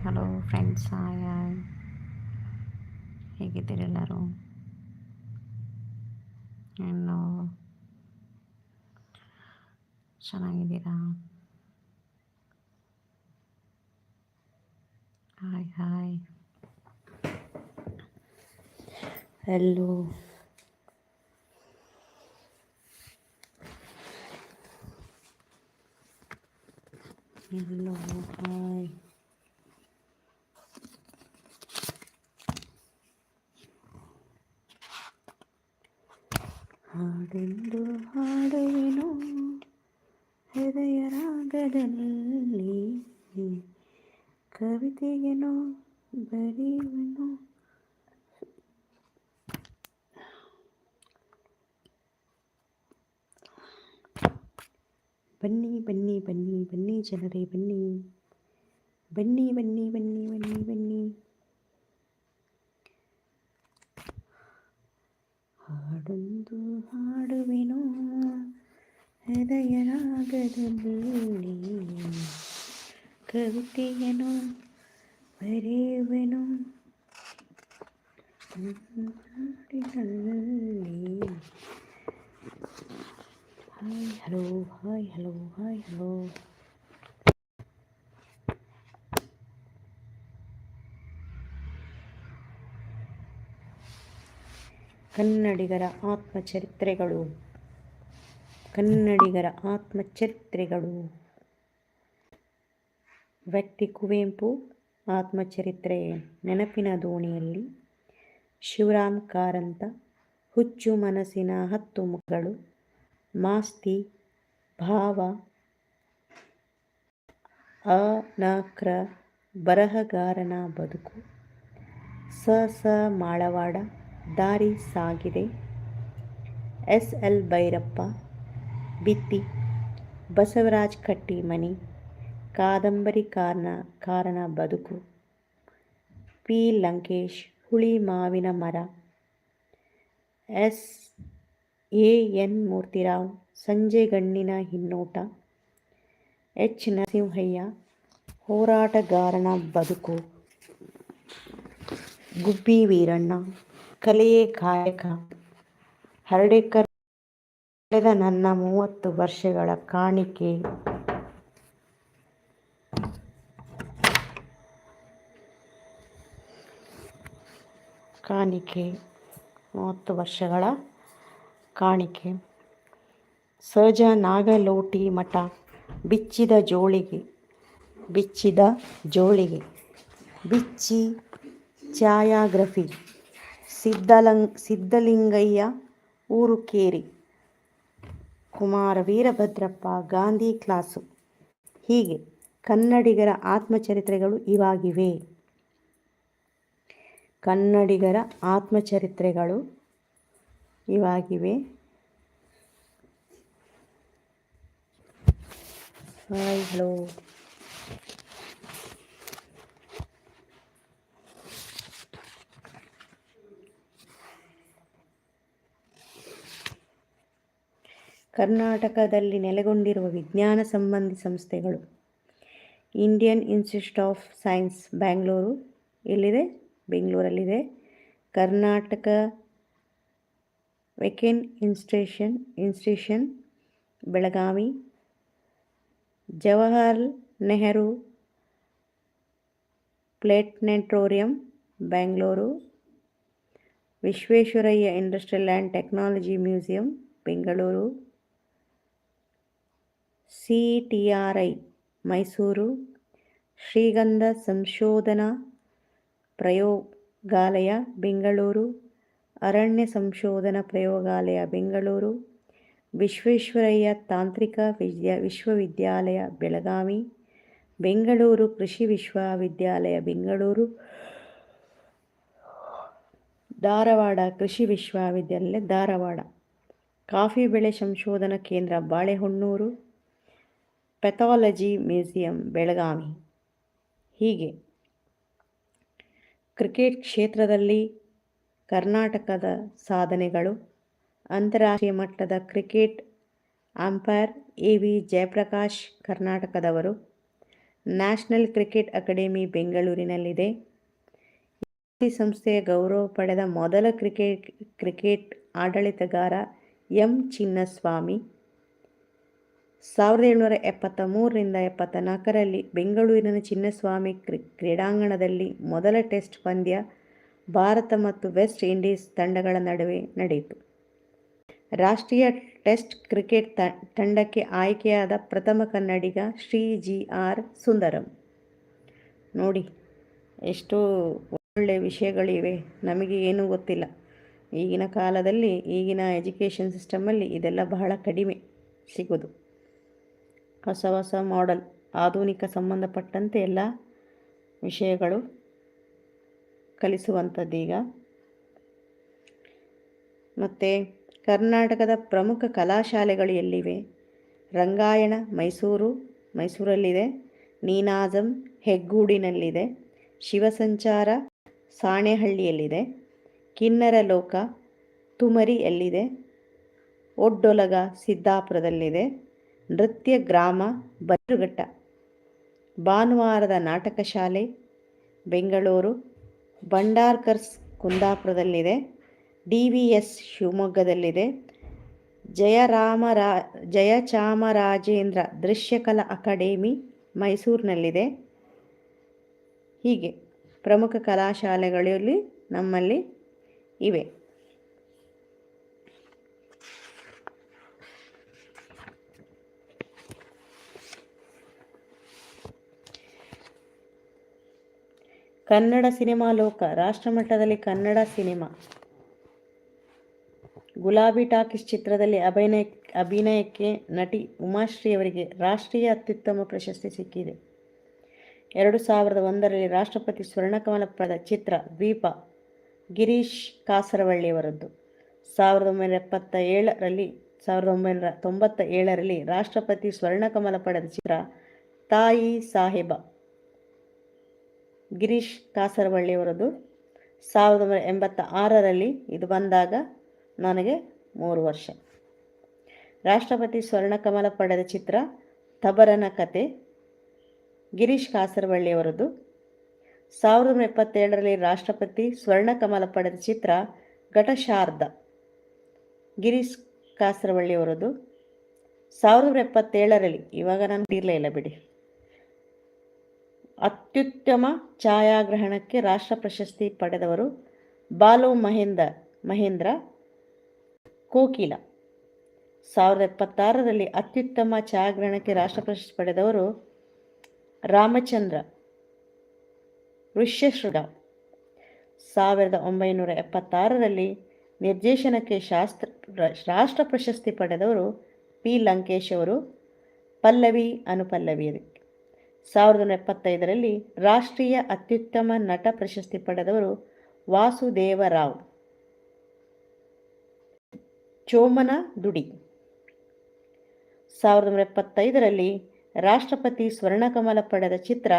Hello friends hi hi ಹೇಗಿದ್ದೀರಿ ಎಲ್ಲರೂ? ಇನ್ನು ಚೆನ್ನಾಗಿದ್ದೀರಾ? ಹಾಯ್ ಹಾಯ್ ಹಲೋ ಕವಿತೆಯೇನೋ ಬರೆಯುವೆನು ಬನ್ನಿ ಬನ್ನಿ ಬನ್ನಿ ಬನ್ನಿ ಜನರೇ ಬನ್ನಿ ಬನ್ನಿ ಬನ್ನಿ ಬನ್ನಿ ಬನ್ನಿ ಬನ್ನಿ ಹಾಡೊಂದು ಹಾಡುವೆನು ಹೃದಯ ರಾಗದಲ್ಲಿ ಕವಿತೆಯನು ಬರೆಯುವೆನು hi hello hi hello hi hello. ಕನ್ನಡಿಗರ ಆತ್ಮಚರಿತ್ರೆಗಳು. ಕನ್ನಡಿಗರ ಆತ್ಮಚರಿತ್ರೆಗಳು. ವ್ಯಕ್ತಿ ಕುವೆಂಪು ಆತ್ಮಚರಿತ್ರೆ ನೆನಪಿನ ದೋಣಿಯಲ್ಲಿ ಶಿವರಾಮ್ ಕಾರಂತ, ಹುಚ್ಚು ಮನಸ್ಸಿನ ಹತ್ತು ಮುಖಗಳು ಮಾಸ್ತಿ, ಭಾವ, ಅನಕ್ರ ಬರಹಗಾರನ ಬದುಕು, ಸ ಸ ಮಾಳವಾಡ, ದಾರಿ ಸಾಗಿದೆ, ಎಸ್ ಎಲ್ ಭೈರಪ್ಪ, ಬಿತ್ತಿ, ಬಸವರಾಜ್ ಕಾದಂಬರಿ ಕಾರಣ ಕಾರಣ ಬದುಕು. ಪಿ. ಲಂಕೇಶ್, ಹುಳಿ ಮಾವಿನ ಮರ. ಎಸ್. ಎ. ಎನ್. ಮೂರ್ತಿರಾವ್, ಸಂಜೆ ಗಣ್ಣಿನ ಹಿನ್ನೋಟ. ಎಚ್. ನರಸಿಂಹಯ್ಯ, ಹೋರಾಟಗಾರನ ಬದುಕು. ಗುಬ್ಬಿ ವೀರಣ್ಣ, ಕಲೆಯೇ ಕಾಯಕ. ಹರಡೇಕರ್, ಕಳೆದ ನನ್ನ ಮೂವತ್ತು ವರ್ಷಗಳ ಕಾಣಿಕೆ. ಕಾಣಿಕೆ, ಮೂವತ್ತು ವರ್ಷಗಳ ಕಾಣಿಕೆ. ಸಹಜ ನಾಗಲೋಟಿ ಮಠ ಬಿಚ್ಚಿದ ಜೋಳಿಗೆ ಬಿಚ್ಚಿದ ಜೋಳಿಗೆ, ಬಿಚ್ಚಿ ಛಾಯಾಗ್ರಫಿ ಸಿದ್ಧಲಂಗ್ ಸಿದ್ಧಲಿಂಗಯ್ಯ ಊರುಕೇರಿ ಕುಮಾರ ವೀರಭದ್ರಪ್ಪ ಗಾಂಧಿ ಕ್ಲಾಸು. ಹೀಗೆ ಕನ್ನಡಿಗರ ಆತ್ಮಚರಿತ್ರೆಗಳು ಇವಾಗಿವೆ. ಕನ್ನಡಿಗರ ಆತ್ಮಚರಿತ್ರೆಗಳು ಇವಾಗಿವೆ. ಹಾಯ್ ಹಲೋ ಕರ್ನಾಟಕದಲ್ಲಿ ನೆಲೆಗೊಂಡಿರುವ ವಿಜ್ಞಾನ ಸಂಬಂಧಿ ಸಂಸ್ಥೆಗಳು Indian institute of science Bangalore ಎಲ್ಲಿದೆ? ಬೆಂಗಳೂರಲ್ಲಿದೆ. ಕರ್ನಾಟಕ ವೆಕೆನ್ ಇನ್ಸ್ಟೇಷನ್ institution, Belagavi Jawahar Nehru planetarium Bengaluru, Visvesvaraya industrial and technology museum, Bengaluru C T R I Mysuru, ಶ್ರೀಗಂಧ ಸಂಶೋಧನಾ ಪ್ರಯೋಗಾಲಯ, ಬೆಂಗಳೂರು. ಅರಣ್ಯ ಸಂಶೋಧನಾ ಪ್ರಯೋಗಾಲಯ, ಬೆಂಗಳೂರು. ವಿಶ್ವೇಶ್ವರಯ್ಯ ತಾಂತ್ರಿಕ ವಿದ್ಯಾ, ವಿಶ್ವವಿದ್ಯಾಲಯ, ಬೆಳಗಾವಿ. ಬೆಂಗಳೂರು ಕೃಷಿ ವಿಶ್ವವಿದ್ಯಾಲಯ, ಬೆಂಗಳೂರು. ಧಾರವಾಡ ಕೃಷಿ ವಿಶ್ವವಿದ್ಯಾಲಯ, ಧಾರವಾಡ. ಕಾಫಿ ಬೆಳೆ ಸಂಶೋಧನಾ ಕೇಂದ್ರ, ಬಾಳೆಹೊನ್ನೂರು. Pathology museum, Belagavi. ಹೀಗೆ. ಕ್ರಿಕೆಟ್ ಕ್ಷೇತ್ರದಲ್ಲಿ ಕರ್ನಾಟಕದ ಸಾಧನೆಗಳು. ಅಂತಾರಾಷ್ಟ್ರೀಯ ಮಟ್ಟದ cricket umpire A V Jayaprakash ಕರ್ನಾಟಕದವರು. ನ್ಯಾಷನಲ್ ಕ್ರಿಕೆಟ್ ಅಕಾಡೆಮಿ ಬೆಂಗಳೂರಿನಲ್ಲಿದೆ. ಈ ಸಂಸ್ಥೆಯ ಗೌರವ ಪಡೆದ ಮೊದಲ ಕ್ರಿಕೆಟ್ ಕ್ರಿಕೆಟ್ ಆಡಳಿತಗಾರ ಎಂ ಚಿನ್ನಸ್ವಾಮಿ. ಸಾವಿರದ ಏಳುನೂರ ಎಪ್ಪತ್ತ ಮೂರರಿಂದ ಎಪ್ಪತ್ತ ನಾಲ್ಕರಲ್ಲಿ ಬೆಂಗಳೂರಿನ ಚಿನ್ನಸ್ವಾಮಿ ಕ್ರಿ, ಕ್ರೀಡಾಂಗಣದಲ್ಲಿ ಮೊದಲ ಟೆಸ್ಟ್ ಪಂದ್ಯ ಭಾರತ ಮತ್ತು ವೆಸ್ಟ್ ಇಂಡೀಸ್ ತಂಡಗಳ ನಡುವೆ ನಡೆಯಿತು. ರಾಷ್ಟ್ರೀಯ ಟೆಸ್ಟ್ ಕ್ರಿಕೆಟ್ ತಂಡಕ್ಕೆ ಆಯ್ಕೆಯಾದ ಪ್ರಥಮ ಕನ್ನಡಿಗ ಶ್ರೀ ಜಿ ಆರ್ ಸುಂದರಂ. ನೋಡಿ, ಎಷ್ಟು ಒಳ್ಳೆಯ ವಿಷಯಗಳಿವೆ. ನಮಗೆ ಏನೂ ಗೊತ್ತಿಲ್ಲ. ಈಗಿನ ಕಾಲದಲ್ಲಿ ಈಗಿನ ಎಜುಕೇಷನ್ ಸಿಸ್ಟಮಲ್ಲಿ ಇದೆಲ್ಲ ಬಹಳ ಕಡಿಮೆ ಸಿಗೋದು. ಹೊಸ ಹೊಸ ಮಾಡೆಲ್ ಆಧುನಿಕ ಸಂಬಂಧಪಟ್ಟಂತೆ ಎಲ್ಲ ವಿಷಯಗಳು ಕಲಿಸುವಂಥದ್ದೀಗ ಮತ್ತು ಕರ್ನಾಟಕದ ಪ್ರಮುಖ ಕಲಾಶಾಲೆಗಳು ಎಲ್ಲಿವೆ? ರಂಗಾಯಣ, ಮೈಸೂರು, ಮೈಸೂರಲ್ಲಿದೆ. ನೀನಾಜಂ, ಹೆಗ್ಗೂಡಿನಲ್ಲಿದೆ. ಶಿವಸಂಚಾರ, ಸಾಣೆಹಳ್ಳಿಯಲ್ಲಿದೆ. ಕಿನ್ನರ ಲೋಕ ತುಮರಿಯಲ್ಲಿದೆ. ಒಡ್ಡೊಲಗ, ಸಿದ್ದಾಪುರದಲ್ಲಿದೆ. ನೃತ್ಯ ಗ್ರಾಮ ಬೈರುಘಟ್ಟ ಭಾನುವಾರದ ನಾಟಕ ಶಾಲೆ, ಬೆಂಗಳೂರು, ಭಂಡಾರ್ಕರ್ಸ್ ಕುಂದಾಪುರದಲ್ಲಿದೆ. ಡಿ ವಿ ಎಸ್ ಶಿವಮೊಗ್ಗದಲ್ಲಿದೆ. ಜಯರಾಮರಾ ಜಯಚಾಮರಾಜೇಂದ್ರ ದೃಶ್ಯಕಲಾ ಅಕಾಡೆಮಿ ಮೈಸೂರಿನಲ್ಲಿದೆ. ಹೀಗೆ ಪ್ರಮುಖ ಕಲಾಶಾಲೆಗಳಲ್ಲಿ ನಮ್ಮಲ್ಲಿ ಇವೆ. ಕನ್ನಡ ಸಿನಿಮಾ ಲೋಕ, ರಾಷ್ಟ್ರಮಟ್ಟದಲ್ಲಿ ಕನ್ನಡ ಸಿನಿಮಾ. ಗುಲಾಬಿ ಟಾಕೀಸ್ ಚಿತ್ರದಲ್ಲಿ ಅಭಿನಯ, ಅಭಿನಯಕ್ಕೆ ನಟಿ ಉಮಾಶ್ರೀ ಅವರಿಗೆ ರಾಷ್ಟ್ರೀಯ ಅತ್ಯುತ್ತಮ ಪ್ರಶಸ್ತಿ ಸಿಕ್ಕಿದೆ. ಎರಡು ಸಾವಿರದ ಒಂದರಲ್ಲಿ ರಾಷ್ಟ್ರಪತಿ ಸ್ವರ್ಣಕಮಲ ಪಡೆದ ಚಿತ್ರ ದ್ವೀಪ, ಗಿರೀಶ್ ಕಾಸರವಳ್ಳಿಯವರದ್ದು. ಸಾವಿರದ ಒಂಬೈನೂರ ಎಪ್ಪತ್ತ ಏಳರಲ್ಲಿ ಸಾವಿರದ ಒಂಬೈನೂರ ತೊಂಬತ್ತ ಏಳರಲ್ಲಿ ರಾಷ್ಟ್ರಪತಿ ಸ್ವರ್ಣಕಮಲ ಪಡೆದ ಚಿತ್ರ ತಾಯಿ ಸಾಹೇಬ ಗಿರೀಶ್ ಕಾಸರವಳ್ಳಿಯವರದು. ಸಾವಿರದ ಒಂಬೈನೂರ ಎಂಬತ್ತ ಆರರಲ್ಲಿ ಇದು ಬಂದಾಗ ನನಗೆ ಮೂರು ವರ್ಷ. ರಾಷ್ಟ್ರಪತಿ ಸ್ವರ್ಣಕಮಲ ಪಡೆದ ಚಿತ್ರ ತಬರನ ಕತೆ ಗಿರೀಶ್ ಕಾಸರವಳ್ಳಿಯವರದು. ಸಾವಿರದ ಒಂಬೈನೂರ ಎಪ್ಪತ್ತೇಳರಲ್ಲಿ ರಾಷ್ಟ್ರಪತಿ ಸ್ವರ್ಣಕಮಲ ಪಡೆದ ಚಿತ್ರ ಘಟಶಾರ್ಧ ಗಿರೀಶ್ ಕಾಸರವಳ್ಳಿಯವರದು. ಸಾವಿರದ ಒಂಬೈನೂರ ಎಪ್ಪತ್ತೇಳರಲ್ಲಿ, ಇವಾಗ ನಾನು ಇರಲೇ ಇಲ್ಲ ಬಿಡಿ. ಅತ್ಯುತ್ತಮ ಛಾಯಾಗ್ರಹಣಕ್ಕೆ ರಾಷ್ಟ್ರ ಪ್ರಶಸ್ತಿ ಪಡೆದವರು ಬಾಲು ಮಹೇಂದ್ರ ಮಹೇಂದ್ರ ಕೋಕಿಲ. ಸಾವಿರದ ಎಪ್ಪತ್ತಾರರಲ್ಲಿ ಅತ್ಯುತ್ತಮ ಛಾಯಾಗ್ರಹಣಕ್ಕೆ ರಾಷ್ಟ್ರ ಪ್ರಶಸ್ತಿ ಪಡೆದವರು ರಾಮಚಂದ್ರ ಋಷ್ಯಶೃಗ. ಸಾವಿರದ ಒಂಬೈನೂರ ಎಪ್ಪತ್ತಾರರಲ್ಲಿ ನಿರ್ದೇಶನಕ್ಕೆ ಶಾಸ್ತ್ರ, ರಾಷ್ಟ್ರ ಪ್ರಶಸ್ತಿ ಪಡೆದವರು ಪಿ ಲಂಕೇಶ್ ಅವರು, ಪಲ್ಲವಿ ಅನುಪಲ್ಲವಿ ಸಾವಿರದ ಎಪ್ಪತ್ತೈದರಲ್ಲಿ ರಾಷ್ಟ್ರೀಯ ಅತ್ಯುತ್ತಮ ನಟ ಪ್ರಶಸ್ತಿ ಪಡೆದವರು ವಾಸುದೇವರಾವ್. ಚೋಮನ ದುಡಿ. ಸಾವಿರದ ಒಂಬೈನೂರ ಎಪ್ಪತ್ತೈದರಲ್ಲಿ ರಾಷ್ಟ್ರಪತಿ ಸ್ವರ್ಣಕಮಲ ಪಡೆದ ಚಿತ್ರ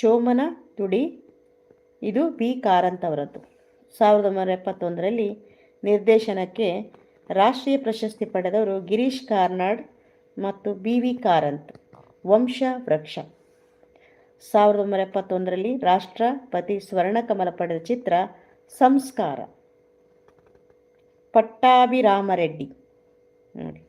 ಚೋಮನ ದುಡಿ. ಇದು ಬಿ ಕಾರಂತ್ ಅವರದ್ದು ಸಾವಿರದ ಒಂಬೈನೂರ ಎಪ್ಪತ್ತೊಂದರಲ್ಲಿ ನಿರ್ದೇಶನಕ್ಕೆ ರಾಷ್ಟ್ರೀಯ ಪ್ರಶಸ್ತಿ ಪಡೆದವರು ಗಿರೀಶ್ ಕಾರ್ನಾಡ್ ಮತ್ತು ಬಿ ವಿ ಕಾರಂತ್, ವಂಶ ವೃಕ್ಷ. ಸಾವಿರದ ಒಂಬೈನೂರ ಎಪ್ಪತ್ತೊಂದರಲ್ಲಿ ರಾಷ್ಟ್ರಪತಿ ಸ್ವರ್ಣಕಮಲ ಪಡೆದ ಚಿತ್ರ ಸಂಸ್ಕಾರ. ಪಟ್ಟಾಭಿರಾಮರೆಡ್ಡಿ. ನೋಡಿ.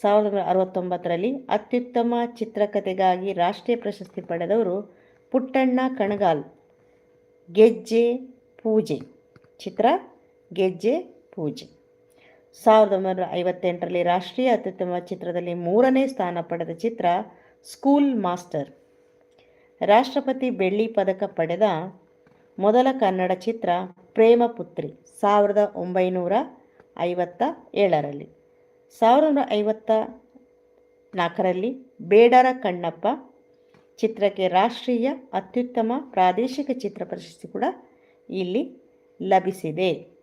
ಸಾವಿರದ ಒಂಬೈನೂರ ಅರವತ್ತೊಂಬತ್ತರಲ್ಲಿ ಅತ್ಯುತ್ತಮ ಚಿತ್ರಕಥೆಗಾಗಿ ರಾಷ್ಟ್ರೀಯ ಪ್ರಶಸ್ತಿ ಪಡೆದವರು ಪುಟ್ಟಣ್ಣ ಕಣಗಾಲ್, ಗೆಜ್ಜೆ ಪೂಜೆ. ಚಿತ್ರ ಗೆಜ್ಜೆ ಪೂಜೆ. ಸಾವಿರದ ಒಂಬೈನೂರ ಐವತ್ತೆಂಟರಲ್ಲಿ ರಾಷ್ಟ್ರೀಯ ಅತ್ಯುತ್ತಮ ಚಿತ್ರದಲ್ಲಿ ಮೂರನೇ ಸ್ಥಾನ ಪಡೆದ ಚಿತ್ರ ಸ್ಕೂಲ್ ಮಾಸ್ಟರ್. ರಾಷ್ಟ್ರಪತಿ ಬೆಳ್ಳಿ ಪದಕ ಪಡೆದ ಮೊದಲ ಕನ್ನಡ ಚಿತ್ರ ಪ್ರೇಮಪುತ್ರಿ ಸಾವಿರದ ಒಂಬೈನೂರ ಐವತ್ತ ಏಳರಲ್ಲಿ. ಸಾವಿರದ ಐವತ್ತ ನಾಲ್ಕರಲ್ಲಿ ಬೇಡರ ಕಣ್ಣಪ್ಪ ಚಿತ್ರಕ್ಕೆ ರಾಷ್ಟ್ರೀಯ ಅತ್ಯುತ್ತಮ ಪ್ರಾದೇಶಿಕ ಚಿತ್ರ ಪ್ರಶಸ್ತಿ ಕೂಡ ಇಲ್ಲಿ ಲಭಿಸಿದೆ.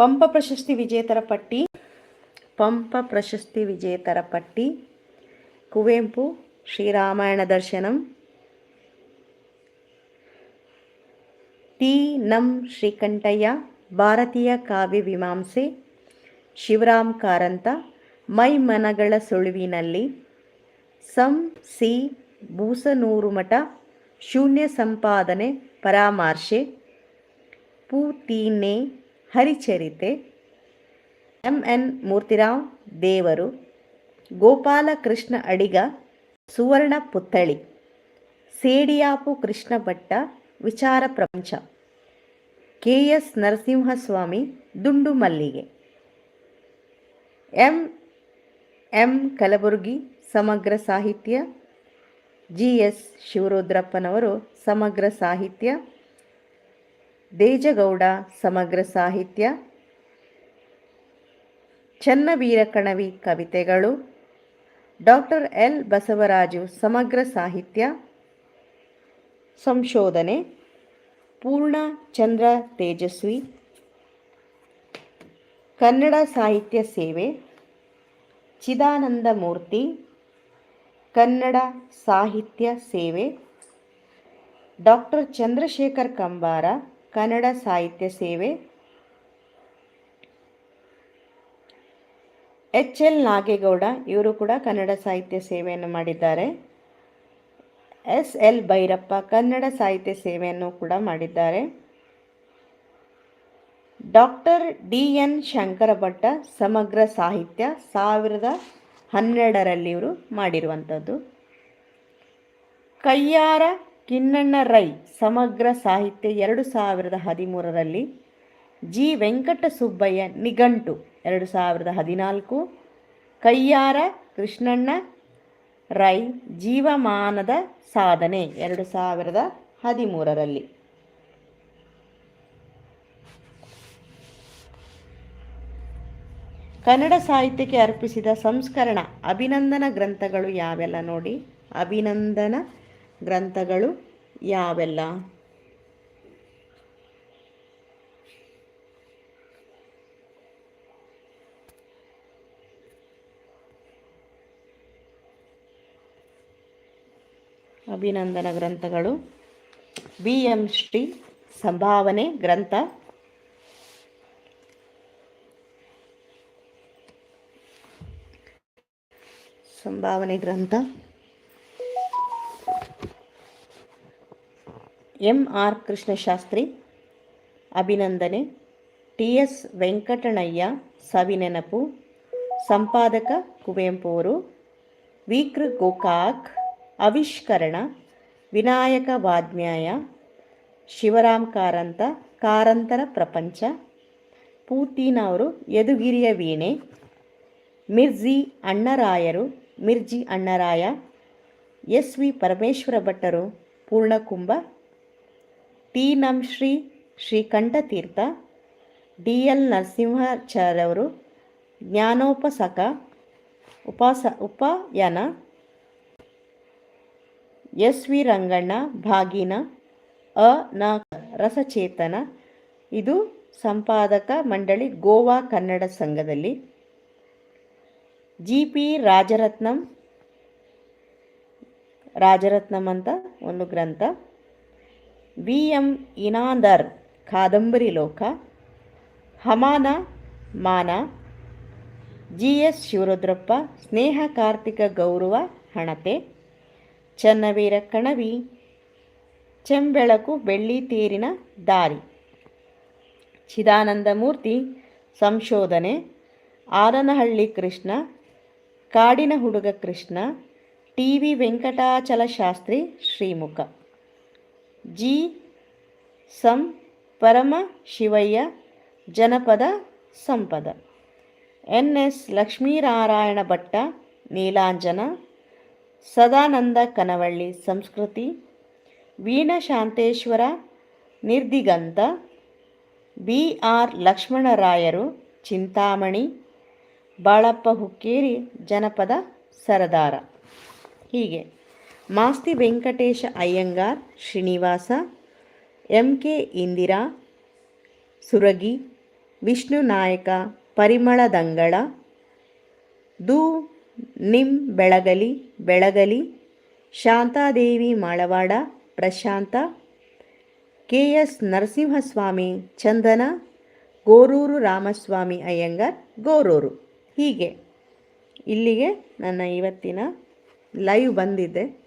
ಪಂಪ ಪ್ರಶಸ್ತಿ ವಿಜೇತರ ಪಟ್ಟಿ ಪಂಪ ಪ್ರಶಸ್ತಿ ವಿಜೇತರ ಪಟ್ಟಿ ಕುವೆಂಪು ಶ್ರೀರಾಮಾಯಣ ದರ್ಶನಂ ಟಿ ನಂ ಶ್ರೀಕಂಠಯ್ಯ ಭಾರತೀಯ ಕಾವ್ಯ ಮೀಮಾಂಸೆ ಶಿವರಾಮ್ ಕಾರಂತ, ಮೈ ಮನಗಳ ಸುಳುವಿನಲ್ಲಿ, ಸಂ ಸಿ ಬೂಸನೂರು ಮಠ, ಶೂನ್ಯ ಸಂಪಾದನೆ ಪರಾಮರ್ಶೆ ಪೂತೀನೆ ಹರಿಚರಿತೆ. ಎಂ. ಎನ್. ಮೂರ್ತಿರಾವ್ ದೇವರು, ಗೋಪಾಲಕೃಷ್ಣ ಅಡಿಗ, ಸುವರ್ಣ ಪುತ್ಥಳಿ, ಸೇಡಿಯಾಪು ಕೃಷ್ಣ ಭಟ್ಟ ವಿಚಾರ ಪ್ರಪಂಚ, ಕೆ. ಎಸ್. ನರಸಿಂಹಸ್ವಾಮಿ ದುಂಡು ಮಲ್ಲಿಗೆ. ಎಂ. ಎಂ. ಕಲಬುರ್ಗಿ ಸಮಗ್ರ ಸಾಹಿತ್ಯ, ಜಿ. ಎಸ್. ಶಿವರುದ್ರಪ್ಪನವರು ಸಮಗ್ರ ಸಾಹಿತ್ಯ ದೇಜಗೌಡ ಸಮಗ್ರ ಸಾಹಿತ್ಯ, ಚನ್ನವೀರ ಕಣವಿ ಕವಿತೆಗಳು, ಡಾಕ್ಟರ್ ಎಲ್ ಬಸವರಾಜು ಸಮಗ್ರ ಸಾಹಿತ್ಯ, ಸಂಶೋಧನೆ, ಪೂರ್ಣ ಚಂದ್ರ ತೇಜಸ್ವಿ, ಕನ್ನಡ ಸಾಹಿತ್ಯ ಸೇವೆ, ಚಿದಾನಂದ ಮೂರ್ತಿ, ಕನ್ನಡ ಸಾಹಿತ್ಯ ಸೇವೆ, ಡಾಕ್ಟರ್ ಚಂದ್ರಶೇಖರ್ ಕಂಬಾರ ಕನ್ನಡ ಸಾಹಿತ್ಯ ಸೇವೆ. ಎಚ್ ಎಲ್ ನಾಗೇಗೌಡ ಇವರು ಕೂಡ ಕನ್ನಡ ಸಾಹಿತ್ಯ ಸೇವೆಯನ್ನು ಮಾಡಿದ್ದಾರೆ. ಎಸ್ ಎಲ್ ಭೈರಪ್ಪ ಕನ್ನಡ ಸಾಹಿತ್ಯ ಸೇವೆಯನ್ನು ಕೂಡ ಮಾಡಿದ್ದಾರೆ. Doctor D N Shankara Bhatta ಸಮಗ್ರ ಸಾಹಿತ್ಯ ಸಾವಿರದ ಹನ್ನೆರಡರಲ್ಲಿ ಇವರು ಮಾಡಿರುವಂಥದ್ದು. ಕಯ್ಯಾರ ಕಿನ್ನಣ್ಣ ರೈ ಸಮಗ್ರ ಸಾಹಿತ್ಯ ಎರಡು ಸಾವಿರದ ಹದಿಮೂರರಲ್ಲಿ ಜಿ. ವೆಂಕಟ ಸುಬ್ಬಯ್ಯ ನಿಘಂಟು ಎರಡು ಸಾವಿರದ ಹದಿನಾಲ್ಕು, ಕಯ್ಯಾರ ಕೃಷ್ಣಣ್ಣ ರೈ ಜೀವಮಾನದ ಸಾಧನೆ ಎರಡು ಸಾವಿರದ ಹದಿಮೂರರಲ್ಲಿ. ಕನ್ನಡ ಸಾಹಿತ್ಯಕ್ಕೆ ಅರ್ಪಿಸಿದ ಸಂಸ್ಕರಣ, ಅಭಿನಂದನ ಗ್ರಂಥಗಳು ಯಾವೆಲ್ಲ ನೋಡಿ? ಅಭಿನಂದನ ಗ್ರಂಥಗಳು ಯಾವೆಲ್ಲ? ಅಭಿನಂದನ ಗ್ರಂಥಗಳು. B M. ಶ್ರೀ ಸಂಭಾವನೆ ಗ್ರಂಥ. ಸಂಭಾವನೆ ಗ್ರಂಥ. ಎಂ ಆರ್ ಕೃಷ್ಣಶಾಸ್ತ್ರಿ, ಅಭಿನಂದನೆ, ಟಿ ಎಸ್ ವೆಂಕಟಣಯ್ಯ ಸವಿನೆನಪು ಸಂಪಾದಕ ಕುವೆಂಪು ವಿಕೃ ಗೋಕಾಕ್ ಆವಿಷ್ಕರಣ ವಿನಾಯಕ ವಾದ್ಮ್ಯಾಯ ಶಿವರಾಮ್ ಕಾರಂತ, ಕಾರಂತರ ಪ್ರಪಂಚ, ಪೂತಿನವರು, ಯದುಗಿರಿಯ ವೀಣೆ, ಮಿರ್ಜಿ ಅಣ್ಣರಾಯರು, ಮಿರ್ಜಿ ಅಣ್ಣರಾಯ, ಎಸ್ ವಿ ಪರಮೇಶ್ವರ ಭಟ್ಟರು, ಪೂರ್ಣಕುಂಭ ಟಿ ನಂ ಶ್ರೀ ಶ್ರೀಕಂಠತೀರ್ಥ ಡಿ ಎಲ್ ನರಸಿಂಹಾಚಾರ್ಯವರು ಜ್ಞಾನೋಪಸಕ, ಉಪಾಸ, ಉಪಯನ ಎಸ್ ವಿ ರಂಗಣ್ಣ ಭಾಗಿನ, ಅ, ನ ರಸಚೇತನ. ಇದು ಸಂಪಾದಕ ಮಂಡಳಿ ಗೋವಾ ಕನ್ನಡ ಸಂಘದಲ್ಲಿ. ಜಿ ಪಿ ರಾಜರತ್ನಂ ರಾಜರತ್ನಂ ಅಂತ ಒಂದು ಗ್ರಂಥ. ವಿ ಎಂ ಇನಾಂದರ್, ಕಾದಂಬರಿ ಲೋಕ, ಹಮಾನ, ಮಾನ ಜಿ ಎಸ್ ಶಿವರುದ್ರಪ್ಪ, ಸ್ನೇಹ ಕಾರ್ತಿಕ ಗೌರವ ಹಣತೆ, ಚನ್ನವೀರ ಕಣವಿ, ಚೆಂಬೆಳಕು ಬೆಳ್ಳಿ ತೀರಿನ ದಾರಿ, ಚಿದಾನಂದ ಮೂರ್ತಿ, ಸಂಶೋಧನೆ, ಆರನಹಳ್ಳಿ ಕೃಷ್ಣ, ಕಾಡಿನ ಹುಡುಗ Krishna, T V Venkatachala Shastri Shrimukha. G S Paramashivaiah ಜನಪದ ಸಂಪದ. ಎನ್ ಎಸ್ ಲಕ್ಷ್ಮೀನಾರಾಯಣ ಭಟ್ಟ, ನೀಲಾಂಜನ, ಸದಾನಂದ ಕನವಳ್ಳಿ ಸಂಸ್ಕೃತಿ ವೀಣ ಶಾಂತೇಶ್ವರ ನಿರ್ದಿಗಂತ, ಬಿ ಆರ್ ಲಕ್ಷ್ಮಣರಾಯರು ಚಿಂತಾಮಣಿ, ಬಾಳಪ್ಪ ಹುಕ್ಕೇರಿ ಜನಪದ ಸರದಾರ. ಹೀಗೆ. ಮಾಸ್ತಿ ವೆಂಕಟೇಶ ಅಯ್ಯಂಗಾರ್, ಶ್ರೀನಿವಾಸ ಎಂ ಕೆ ಇಂದಿರಾ, ಸುರಗಿ, ವಿಷ್ಣು ನಾಯಕ, ಪರಿಮಳ ದಂಗಳ, ದು ನಿಮ್ ಬೆಳಗಲಿ ಬೆಳಗಲಿ, ಶಾಂತಾದೇವಿ ಮಾಳವಾಡ, ಪ್ರಶಾಂತ ಕೆ ಎಸ್ ನರಸಿಂಹಸ್ವಾಮಿ ಚಂದನ, ಗೋರೂರು ರಾಮಸ್ವಾಮಿ ಅಯ್ಯಂಗಾರ್, ಗೋರೂರು. ಹೀಗೆ ಇಲ್ಲಿಗೆ ನನ್ನ ಇವತ್ತಿನ ಲೈವ್ ಬಂದಿದ್ದೆ.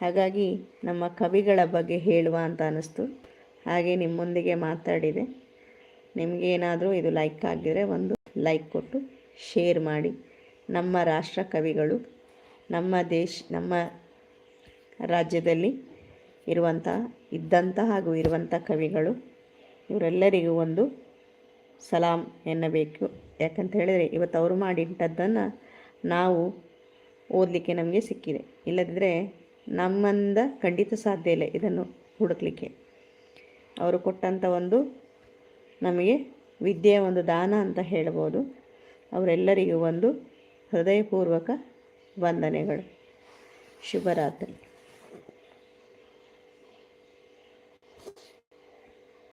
ಹಾಗಾಗಿ ನಮ್ಮ ಕವಿಗಳ ಬಗ್ಗೆ ಹೇಳುವ ಅಂತ ಅನ್ನಿಸ್ತು. ಹಾಗೆ ನಿಮ್ಮೊಂದಿಗೆ ಮಾತಾಡಿದೆ. ನಿಮಗೇನಾದರೂ ಇದು ಲೈಕ್ ಆಗಿದ್ರೆ ಒಂದು ಲೈಕ್ ಕೊಟ್ಟು ಶೇರ್ ಮಾಡಿ. ನಮ್ಮ ರಾಷ್ಟ್ರ ಕವಿಗಳು, ನಮ್ಮ ದೇಶ, ನಮ್ಮ ರಾಜ್ಯದಲ್ಲಿ ಇರುವಂತಹ ಇದ್ದಂಥ ಹಾಗೂ ಇರುವಂಥ ಕವಿಗಳು, ಇವರೆಲ್ಲರಿಗೂ ಒಂದು ಸಲಾಂ ಎನ್ನಬೇಕು. ಯಾಕಂತ ಹೇಳಿದರೆ ಇವತ್ತು ಅವರು ಮಾಡಿಟ್ಟದ್ದನ್ನು ನಾವು ಓದಲಿಕ್ಕೆ ನಮಗೆ ಸಿಕ್ಕಿದೆ. ಇಲ್ಲದಿದ್ದರೆ ನಮ್ಮಿಂದ ಖಂಡಿತ ಸಾಧ್ಯ ಇಲ್ಲ ಇದನ್ನು ಹುಡುಕಲಿಕ್ಕೆ. ಅವರು ಕೊಟ್ಟಂಥ ಒಂದು ನಮಗೆ ವಿದ್ಯೆಯ ಒಂದು ದಾನ ಅಂತ ಹೇಳ್ಬೋದು. ಅವರೆಲ್ಲರಿಗೂ ಒಂದು ಹೃದಯಪೂರ್ವಕ ವಂದನೆಗಳು. ಶುಭರಾತ್ರಿ.